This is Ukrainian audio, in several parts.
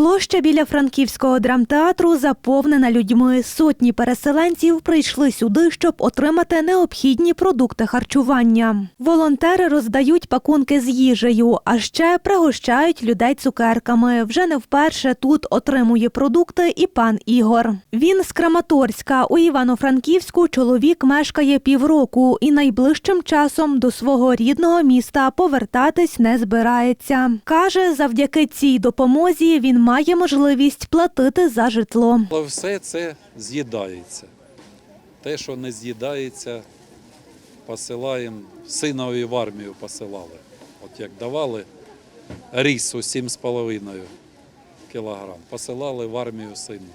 Площа біля франківського драмтеатру заповнена людьми. Сотні переселенців прийшли сюди, щоб отримати необхідні продукти харчування. Волонтери роздають пакунки з їжею, а ще пригощають людей цукерками. Вже не вперше тут отримує продукти і пан Ігор. Він з Краматорська. У Івано-Франківську чоловік мешкає півроку і найближчим часом до свого рідного міста повертатись не збирається. Каже, завдяки цій допомозі він має можливість платити за житло. Все це з'їдається. Те, що не з'їдається, посилаємо. Синові в армію посилали. От як давали рісу 7,5 кілограм, посилали в армію сину.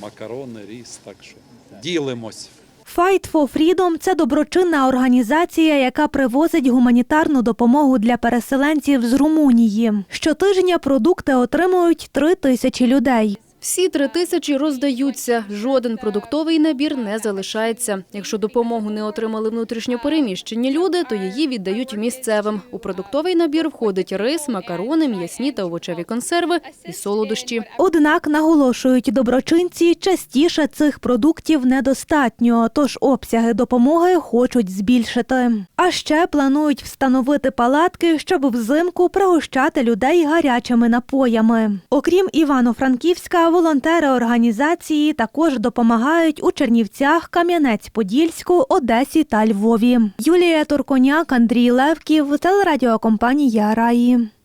Макарони, ріс, так що ділимось. Fight for Freedom – це доброчинна організація, яка привозить гуманітарну допомогу для переселенців з Румунії. Щотижня продукти отримують три тисячі людей. Всі три тисячі роздаються. Жоден продуктовий набір не залишається. Якщо допомогу не отримали внутрішньо переміщені люди, то її віддають місцевим. У продуктовий набір входить рис, макарони, м'ясні та овочеві консерви і солодощі. Однак наголошують доброчинці, частіше цих продуктів недостатньо, тож обсяги допомоги хочуть збільшити. А ще планують встановити палатки, щоб взимку пригощати людей гарячими напоями. Окрім Івано-Франківська, волонтери організації також допомагають у Чернівцях, Кам'янець-Подільську, Одесі та Львові. Юлія Турконяк, Андрій Левків, телерадіокомпанія Раї.